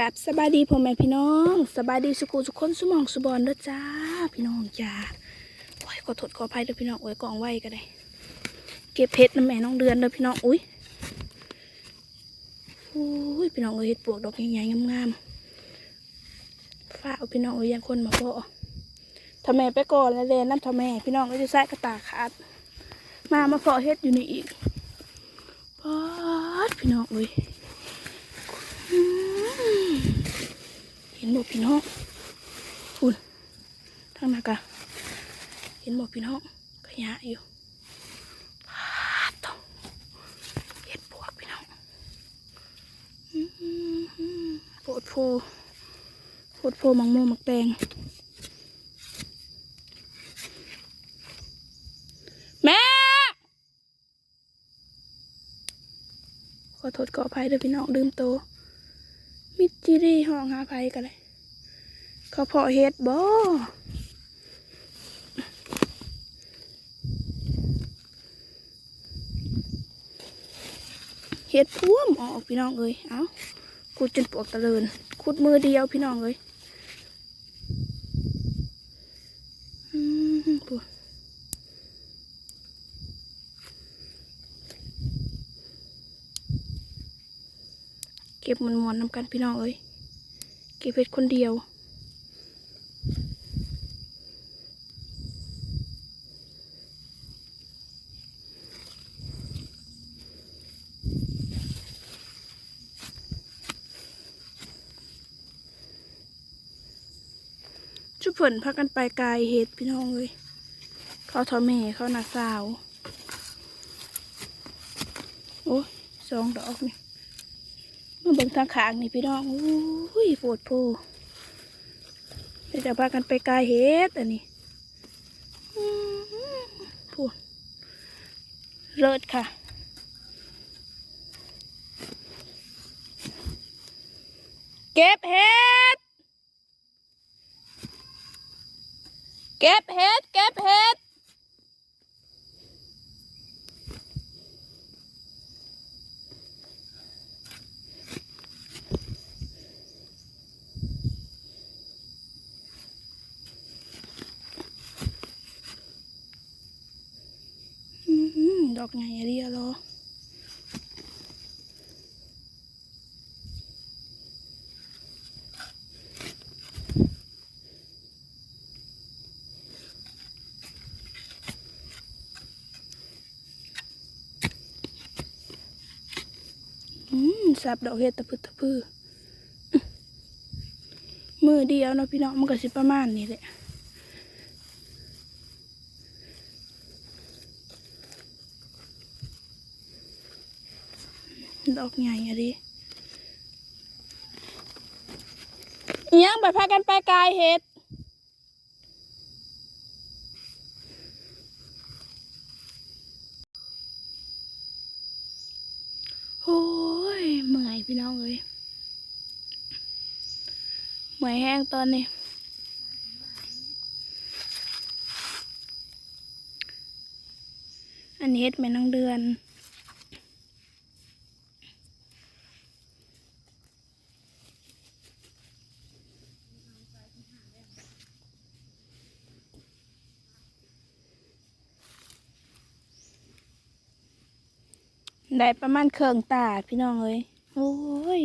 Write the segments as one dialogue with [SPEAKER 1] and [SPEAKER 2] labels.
[SPEAKER 1] กับสบายดีพ่อแม่พี่น้องสบายดีสุขุสุขคนสุมองสุบอนเด้อจ้าพี่น้องจ้าโอ้ยขอโทษขออภัยเด้อพี่น้องโอ้ยกองไว้ก็ได้ เก็บเพชรน้ำแม่น้องเดือนเด้อพี่น้องอุ้ยอุ้ยพี่น้องเอ้ยเห็ดปวกดอกใหญ่ๆงามๆฝ้าเอาพี่น้องเอ้ยยังคนมาพ่อทำแม่ไปก่อนแล้วเลยน้ำทำแม่พี่น้องเอ้ยจะใส่กระตาขาดมามาพาะเฮ็ดอยู่นี่อีกปอดพี่น้องเอ้ย อืม เห็นหมดพี่น้องคุณทางนักอะเห็นหมดพี่น้องขยะอยู่พาตองเห็ดปวกพี่น้องโปวดโพโปวดโพมังโมมักแตงแม่ขอโทษขออภัยด้อพี่น้องลืมโต จิรีห้องหาไผกันเลยเขาเพาะเฮ็ดบ่เฮ็ดพ่วมออกพี่น้องเอ้ย เอ้าขุดจนปวกตะเลินขุดมือเดียวพี่น้องเอ้ยอืมปวด เก็บมันมวนนำกันพี่น้องเอ้ยเก็บเฮ็ดคนเดียวชุบเพิ่นพากันไปกายเฮ็ดพี่น้องเอ้ยเขาทอแม่เขาหนักสาว โอ้ยสองดอกนี่ มาเบิ่งทางขางนี่พี่น้องอุ้ยปวดโพเดี๋ยวจะพากันไปกายเฮ็ดอันนี้อื้อหือพูดเลิศค่ะเก็บเห็ด เก็บเห็ด เก็บเห็ด อืม ดอกใหญ่เดียวเหรออืมสับดอกเห็ดตะพึดตะพืออื้อมือเดียวเนาะพี่น้องมันก็สิประมาณนี้แหละ ดอกใหญ่อะดิอิหยังไปพากันไปกายเห็ดโอ้ยเมื่อยพี่น้องเอ้ยเมื่อยแห้งตอนนี้อันนี้เฮ็ดแม่น้องเดือน ได้ประมาณเครื่องตาพี่น้องเอ้ยโอ้ย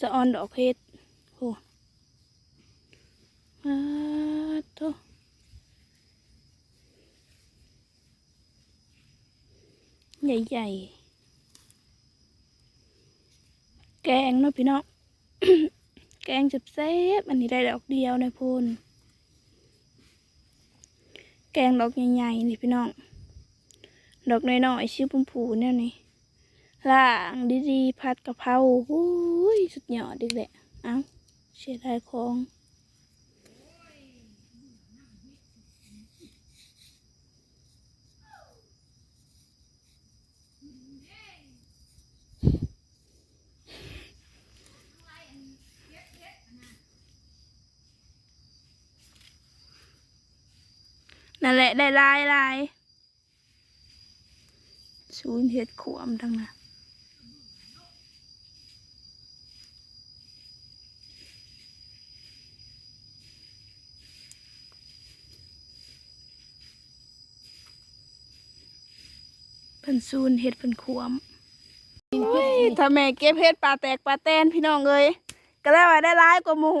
[SPEAKER 1] สะออนดอกเพชรโอ้อาโตใหญ่ๆ แกงเนาะพี่น้อง แกงจับเซฟอันนี้ได้ดอกเดียวในพูนแกงดอกใหญ่ๆนี่พี่น้อง ดอกน้อยๆชื่อปุ่มผูเนี่ยนี่ ล่างดีๆผัดกะเพราอุ้ยสุดยอดดิแหละเอ้าเสียดายของนั่นแหละได้ลายลายศูนย์เห็ดขวมทั้งนั้น พิ่นซูนเฮ็ดเพิ่นขวมถ้าแม่เก็บเฮ็ดปลาแตกปลาแตนพี่น้องเอ้ยก็ได้ว่าได้ร้ายกว่าหมู่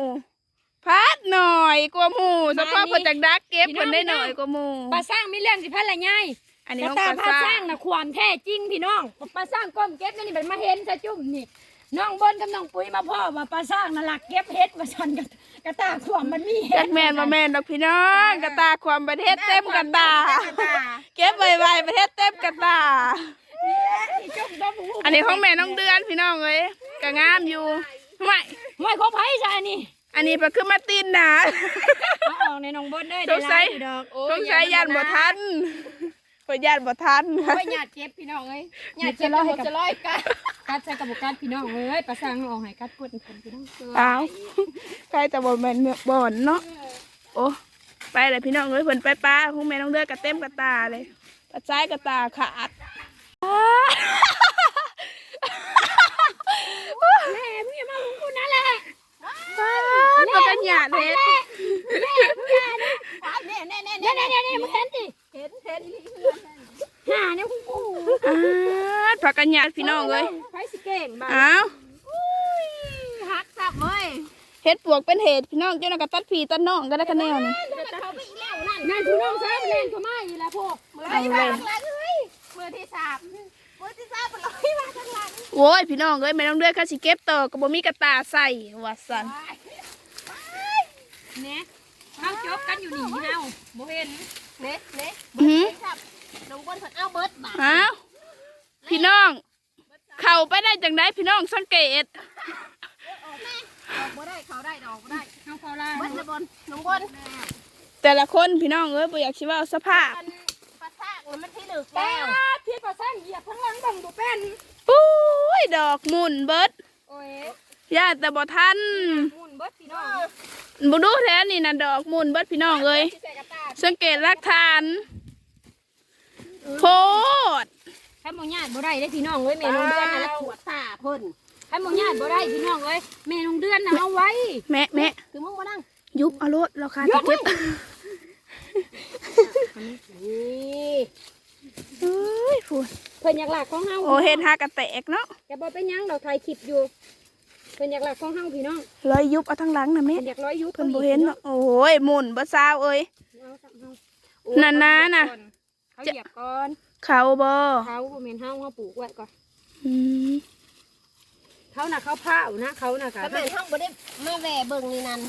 [SPEAKER 1] พัดหน่อยกว่าหมู่เฉพาะเพิ่นจากดักเก็บเพิ่นได้หน่อยกว่าหมู่
[SPEAKER 2] ปลาสร้างมีเรื่องสิพันละไง
[SPEAKER 1] อันนี้
[SPEAKER 2] กระ
[SPEAKER 1] ของ
[SPEAKER 2] ตา
[SPEAKER 1] ปลา
[SPEAKER 2] พา
[SPEAKER 1] ซ่า
[SPEAKER 2] สร้างนะความแท้จริงพี่น้องปลาสร้างก้มเก็บนี่เป็นมาเห็นซะจุ่มนี่น้องบนกับน้องปุ้ยมาพ่อว่าปลาสร้างน่ะหลักเก็บเฮ็ดมาชันกับกระตาความมันมีเฮ็
[SPEAKER 1] จั
[SPEAKER 2] ด
[SPEAKER 1] กแม่นบ่แม่นดอกพี่น้องกระตาความประเทศเต็มกระตา เก็บไวๆประเทศเต็มกระตา
[SPEAKER 2] ที่จุ่มต้องหู
[SPEAKER 1] อั นนี้ของแม่น้องเดือนพี่น้องเอ้ยก็งามอยู่ไม่
[SPEAKER 2] ไม่ของไผใช่นี่
[SPEAKER 1] อันนี้ก็คือมาตีนหนา
[SPEAKER 2] เอาออกในน้องบนได้
[SPEAKER 1] สงสัย
[SPEAKER 2] ได้หลาอดอก
[SPEAKER 1] ต้องใช้ยันบ่ทันเพิ่นยันบ่ทัน
[SPEAKER 2] โอ้ยหยาดเก็บพี่น้องเอ้ยหยาดจะร้อยจะร้อยกัดกัดใส่กับบุกัดพี่น้องเอ้ยปลาสร้างเอาออกให้กัดกดคนพี่น้อง
[SPEAKER 1] อ้าวใครแต่บ่แม่นเมือกบ่อนเนาะโอ้ไปเลยพี่น้องเอ้ยเพิ่นไปป้าของแม่น้องเดือนก็เต็มกระตาเลยกระจายกระตาขาด
[SPEAKER 2] แม่พี่มาของคุณนั่นแหละ
[SPEAKER 1] ป้าดบ่กั นหยาดเฮ็ด
[SPEAKER 2] เนี่ยเนี่ยเนี่ยเนี่ยเนี่ยเนี่ยมึงเห็นดิเห็นเห็นหาเนี่ยคุณปู่
[SPEAKER 1] อ้าผักกันหยาดพี่น้องเอ้ย
[SPEAKER 2] ไฟสิเก่งบ้า
[SPEAKER 1] อ้าว
[SPEAKER 2] หักสับเว้ย
[SPEAKER 1] เฮ็ดปวกเป็นเหตุพี่น้องเจ้าน่ะก็ตัดพีตัดน้องก็ได้คะแนนนี่
[SPEAKER 2] เขาไปอีกแล้วนั่นนั่นพี่น้องสามเล่นเขามาอีกแล้วพวก
[SPEAKER 1] เอาเลย
[SPEAKER 2] มือที่สามมือที่สามเป็นร้อยมาข้างหลัง
[SPEAKER 1] โอ้ยพี่น้องเอ้ยแม่น้องเดือนเขาสิเก็บต่อก็บ่มีกระตาใส่ว่าซั่น
[SPEAKER 2] เนี่ยเขาจบกันอยู่นี่เฮาโมเห็น
[SPEAKER 3] เน็ตเน็ต
[SPEAKER 1] อื้อหือ
[SPEAKER 3] ครับลงบนคนเอาเบิร์ดบ่า
[SPEAKER 1] อ้าวพี่น้อง เข้าไปได้จังไดพี่น้องสังเกต
[SPEAKER 3] ออกบ่ได้เขาได้ดอกบ่ได้
[SPEAKER 2] เขาเขาล่า
[SPEAKER 3] เบิร์ดละบนลงบน
[SPEAKER 1] แต่ละคนพี่น้องเอ้ยบ่อยากสิเว่าสภาพ
[SPEAKER 3] มันปลาซากมันที่หนึ่ง
[SPEAKER 2] แก้
[SPEAKER 3] แล้ว
[SPEAKER 2] วพี่ก็สร้างเหยียบข้างหลังบังดูเป็น
[SPEAKER 1] ปุ้ยดอกหมุนเบิด
[SPEAKER 2] โอ้ย
[SPEAKER 1] ย่าแต่บ่ทัน
[SPEAKER 2] มุน เบิดพี่น้อง
[SPEAKER 1] บ่ดูแท้นี่น่ะดอกหมุนเบิดพี่น้องเอ้ย
[SPEAKER 2] ที่ใส่กระตา
[SPEAKER 1] สังเกตหลักฐานโพด
[SPEAKER 2] ให้หมอญาติบ่ได้ได้พี่น้องเอ้ยแม่นงเดือนน่ะ
[SPEAKER 3] ขวดตาเพิ่น
[SPEAKER 2] ให้หมอญาติบ่ได้พี่น้องเอ้ยแม่นงเดือนน่ะเอาไว้
[SPEAKER 1] แม่แม่
[SPEAKER 3] คือมึงมานั่ง
[SPEAKER 1] ยุบเอารถเราคาจะเก็บ
[SPEAKER 3] นี่
[SPEAKER 1] เอ้ยพูด
[SPEAKER 2] เพิ่นอยากหลักของเฮา
[SPEAKER 1] โอเฮ็ดหากระแตกเนาะ
[SPEAKER 2] แกบ่เป็นหยังเราถ่ายคลิปอยู่ เพิ่นอยากหลักของเฮาพี่น้อง
[SPEAKER 1] รอยยุบเอาทั้งหลังน่ะแม่
[SPEAKER 2] เพิ่นอยากร้อยยุบ
[SPEAKER 1] เพิ่นบ่เห็นเนาะโอ้ยหมุนบ่ซาวเอ้ย
[SPEAKER 2] เอาสักเฮา
[SPEAKER 1] นั่นนะน่ะ
[SPEAKER 2] เขาเหยียบก่อน
[SPEAKER 1] เขาบ่
[SPEAKER 2] เขาบ่แม่นเฮาเฮาปลูกไว้ก่อน
[SPEAKER 1] อืม
[SPEAKER 2] เขาน่ะเขาเผานะเขาน่ะค่ะ
[SPEAKER 3] ถ้าเป็นห้องบ่ได้มาแหวเบิ่งนี่นั่น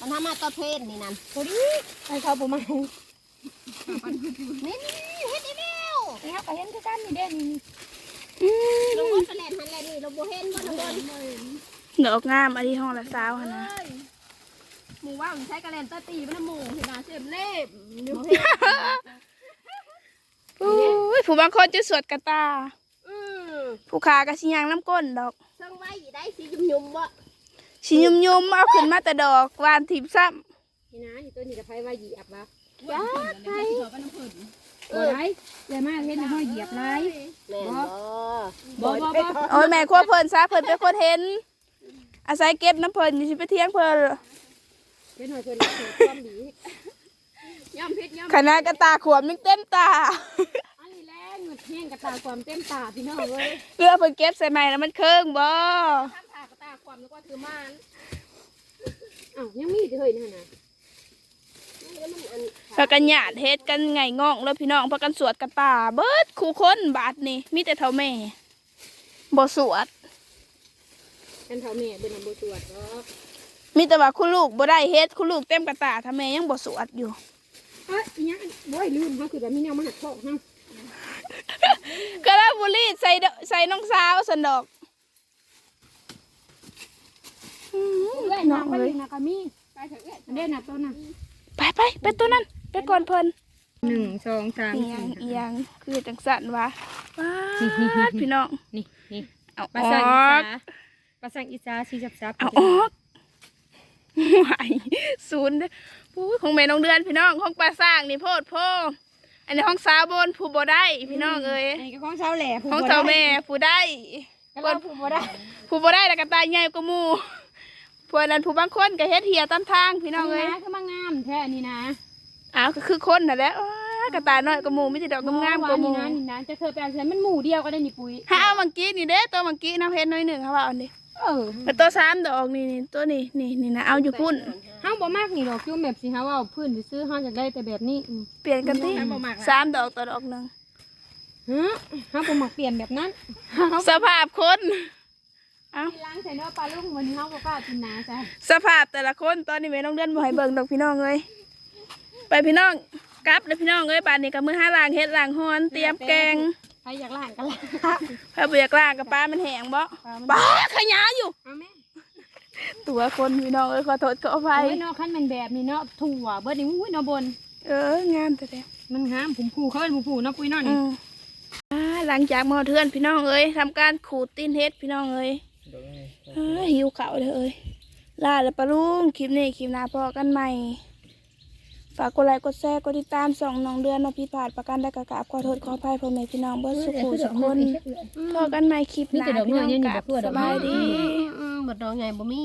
[SPEAKER 3] มันทำมาต่อเพศนี่นั่น
[SPEAKER 2] พอดีให้เขาบ่มา
[SPEAKER 3] นี่นี่เฮ็ดอีแล้ว
[SPEAKER 2] เฮาก็เห็นคือกันนี่เด้นี่
[SPEAKER 1] อืม
[SPEAKER 3] ลงบนไปแล่นหันแล่นนี่เราบ่เห็นบ่ลงบน
[SPEAKER 1] ดอกงามอันนี้ห้องละสาวหั่นนะ
[SPEAKER 3] หมู่ว่ามันใช้กระแลนตะตีมันหมู่เห็นน่ะเสียบเล็บ
[SPEAKER 1] โอ้ยผู้บางคนจะสวดกระตา
[SPEAKER 3] อืม
[SPEAKER 1] ผู้ขาก็สิย่างน้ำก้นดอก
[SPEAKER 3] เชิงไว้ได้สิยุ่มๆบ่
[SPEAKER 1] สิยุ่มๆเอาขึ้นมาแต่ดอกวานทิพย์ซ้ำ
[SPEAKER 2] นี่นะนี่ตัวนี้จะไผว่าเหยียบบ่
[SPEAKER 3] จ้าไทย
[SPEAKER 2] บ่ได้เลยมาเฮ็ดให้เฮาเหยียบหลาย
[SPEAKER 3] แม่นบ่
[SPEAKER 2] บ่บ่บ่
[SPEAKER 1] โอ้ยแม่ขั้วเพิ่นซะเพิ่นเป็นคนเห็น อาศัยเก็บน้ำเพิ่นอยู่สิไปเที่ยงเพิ่น
[SPEAKER 2] เฮ็ดให้เพิ่นเกิดความดี
[SPEAKER 3] ย่อมพิษย่อม
[SPEAKER 1] คณะกระตาขวมยังเต็มตา
[SPEAKER 2] อันนี้แหละเงินแห้งกระตาความเต็มตาพี่น้องเอ้ย
[SPEAKER 1] เรือเพิ่นเก็บใส่ใหม่แล้วมันเคิงบ่
[SPEAKER 3] ทำผ่ากระตาความแล้วก็คือม่าน
[SPEAKER 2] อ้าวยังมีอีกเฮ้ยนั่นน่ะ
[SPEAKER 3] แล้วมันอัน
[SPEAKER 1] พากันหยาดเฮ็ดกันไงง่องแล้วพี่น้องพากันสวดกระตาเบิดคู่คนบาดนี่มีแต่เท่าแม่บ่สวด
[SPEAKER 2] เป็นเท่าแม่เบิ่นน่ะบ่ตรวจดอก
[SPEAKER 1] มีแต่ว่าคุณลูกบ่ได้เฮ็ดคุณลูกเต็มกระตาถ้าแม่ยังบ่สวดอยู่
[SPEAKER 2] เอ้ยอีหยังบ่ให้ลืมเฮาคือแบบมีแนวมาหักท้องเฮา
[SPEAKER 1] ก็แล้วบุรีใส่ดใส่น้องสาวสันดอกอื้อ
[SPEAKER 2] เอ้ย
[SPEAKER 1] น้
[SPEAKER 2] นา
[SPEAKER 1] อง
[SPEAKER 2] ไป
[SPEAKER 1] เลย
[SPEAKER 2] นี่นะก็มีไปเถอะเอ้ยอันเด้น่ะตัวน่ะ
[SPEAKER 1] ไปไปไปตัวนั้น ไปก่อนเพิ่น
[SPEAKER 2] หนึ่งสองสาม
[SPEAKER 1] เอียงเอียงคือจังสันวะว้าดพี่น้อง
[SPEAKER 2] นี่นี่
[SPEAKER 1] เอา
[SPEAKER 2] ภา
[SPEAKER 1] อ
[SPEAKER 2] ษา
[SPEAKER 1] อ
[SPEAKER 2] อี
[SPEAKER 1] ก
[SPEAKER 2] สาภาษาอีสาชีจับจับ
[SPEAKER 1] เอาออกไหวศูนย์เด้อปุ้ยของแม่น้องเดือนพี่น้องของปลาสร้างนี่โพดโพอันนี้ห้องสาวบนผู้บ่ได้พี่น้องเอ้ย
[SPEAKER 2] นี่ก็ของเช้าแหล่ผู้
[SPEAKER 1] ของ
[SPEAKER 2] บ่
[SPEAKER 1] เจ้า
[SPEAKER 2] ได้
[SPEAKER 1] แม่ผู้ได้
[SPEAKER 2] ก็เราผู้บ่ได้
[SPEAKER 1] ผู้บ่ได้แล้วก็ตายใหญ่กว่า หมู่ผู้นั้นผู้บางคนก็เฮ็ดเหียตามทางพี่น้
[SPEAKER 2] น้
[SPEAKER 1] น้
[SPEAKER 2] อ
[SPEAKER 1] องงเอ้ย
[SPEAKER 2] นะคือมางามแท้นี่นะ
[SPEAKER 1] อ้าวก็คือคนน่ะแหละว้าดกระต่ายน้อยกว่าหมูมีแต่ดอกงามๆกว่าหมู
[SPEAKER 2] นี่นะนี่นะจะเคยไปเอาใช้มันหมู่เดียวก็ได้นี่ปุ้ย
[SPEAKER 1] ถ้าเอามังกี้นี่เด้ตัวมังกี้น้ำเพชรน้อยหนึ่งเขาว่าเอาดิ
[SPEAKER 2] เออ
[SPEAKER 1] แต่ตัวสามดอกนี่นี่ตัวนี้นี่นี่นะเอาอยู่พุ่น
[SPEAKER 2] เฮาบ่มากนี่ดอกจุ่มแบบสิฮะว่าพื้นซื้อๆเฮาอยากได้แต่แบบนี้อืม
[SPEAKER 1] เปลี่ยนกันที่สามดอกต่อดอกหนึ่ง
[SPEAKER 2] ฮะเฮาบ่มักเปลี่ยนแบบนั้น
[SPEAKER 1] สภาพคน เอา
[SPEAKER 2] ที่ล้างใส่เนื้อปลาลูกวันนี้เฮาบ่กล้ากินนาจ้ะ
[SPEAKER 1] สภาพแต่ละคนตอนนี้แม่น้องเดือนบ่ให้เบิ่งดอกพี่น้องเลยไปพี่น้องกลับเลยพี่น้องเลยป่านนี้กับมือห้าล้างเฮ็ดล้างฮอนเตรียมแกง
[SPEAKER 2] ใครอยากล้างก็ล้าง
[SPEAKER 1] ถ้าเบียกล้างกับปลามันแห้งบ่ปลาขยะอยู่
[SPEAKER 2] เอาแม่
[SPEAKER 1] ตัวคนพี่น้องเอ้ยขอโทษขออภั
[SPEAKER 2] ไอ้
[SPEAKER 1] ย
[SPEAKER 2] เนาะคันมันแบบนี้เนาะถั่วเบิดนี่อุ้ยเนาะบน
[SPEAKER 1] เอองามแต่แต่
[SPEAKER 2] มันงามผมผูเขาเป็นผมผูเนาะปุ้ยเนาะ
[SPEAKER 1] อื
[SPEAKER 2] นี่
[SPEAKER 1] มอ่าหลังจากหมอเทือนพี่น้องเอ้ยทำการขูดตีนเฮ็ดพี่น้องเอ้ยอ่า หิวเข่าวเลยเอ้ยลาแล้วปะลุงคลิปนี้คลิปหน้าพอกันใหม่ ฝากกดไลค์กดแชร์กดติดตามสองน้องเดือนน้องพี่ผาดประกันได้กระกราบขอโทษขออภัยพ่อแม่พี่น้องเบิร์สุขุสุขคนพอกันใหม่คลิปหน้าพี่น้องกับสบายดี
[SPEAKER 3] อืมบดดองใหญ่บ่มี